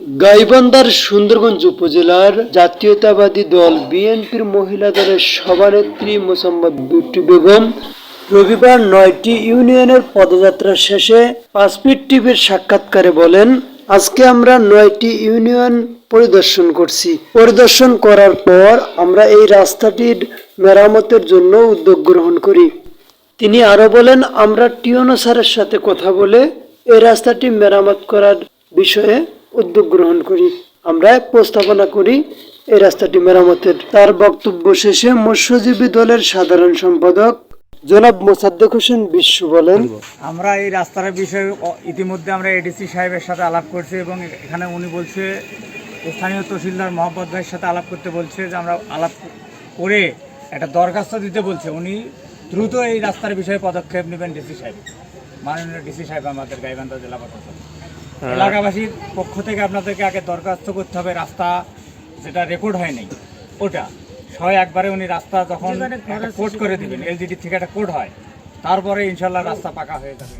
গাইবান্ধার সুন্দরগঞ্জ উপজেলার জাতীয়তাবাদী দল বিএনপির মহিলা দলের সভানেত্রী মোসাম্মদ বিউটি বেগম রবিবার নয়টি ইউনিয়নের পদযাত্রা শেষে পাঁচমিট টিভির সাক্ষাৎকারে বলেন, আজকে আমরা নয়টি ইউনিয়ন পরিদর্শন করছি। পরিদর্শন করার পর আমরা এই রাস্তাটির মেরামতের জন্য উদ্যোগ গ্রহণ করি। তিনি আরও বলেন, আমরা টিওনো স্যারের সাথে কথা বলে এই রাস্তাটি মেরামত করার বিষয়ে উদ্যোগ গ্রহণ করি। আমরা প্রস্তাবনা করি, এই রাস্তাটি মেরামতের। তার বক্তব্য শেষে মৎস্যজীবী দলের সাধারণ সম্পাদক জনাব মোসাদ্দেক হোসেন বিশ্ব বলেন, আমরা এই রাস্তার বিষয়ে ইতিমধ্যে আমরা এডিসি সাহেবের সাথে আলাপ করছি এবং এখানে উনি বলছে, স্থানীয় তহসিলদার মোহাম্মদ ভাইয়ের সাথে আলাপ করতে বলছে যে আমরা আলাপ করে একটা দরখাস্ত দিতে বলছে। উনি দ্রুত এই রাস্তার বিষয়ে পদক্ষেপ নেবেন ডিসি সাহেব। মাননীয় ডিসি সাহেব আমাদের গাইবান্ধা জেলা প্রশাসন। এলাকাবাসীর পক্ষ থেকে আপনাদেরকে আগে দরখাস্ত করতে হবে রাস্তা যেটা রেকর্ড হয়নি ওটা। সবাই একবারে উনি রাস্তা যখন কোড করে দিবেন এলজিডি থেকে একটা কোড হয় তারপরে ইনশাল্লাহ রাস্তা পাকা হয়ে যাবে।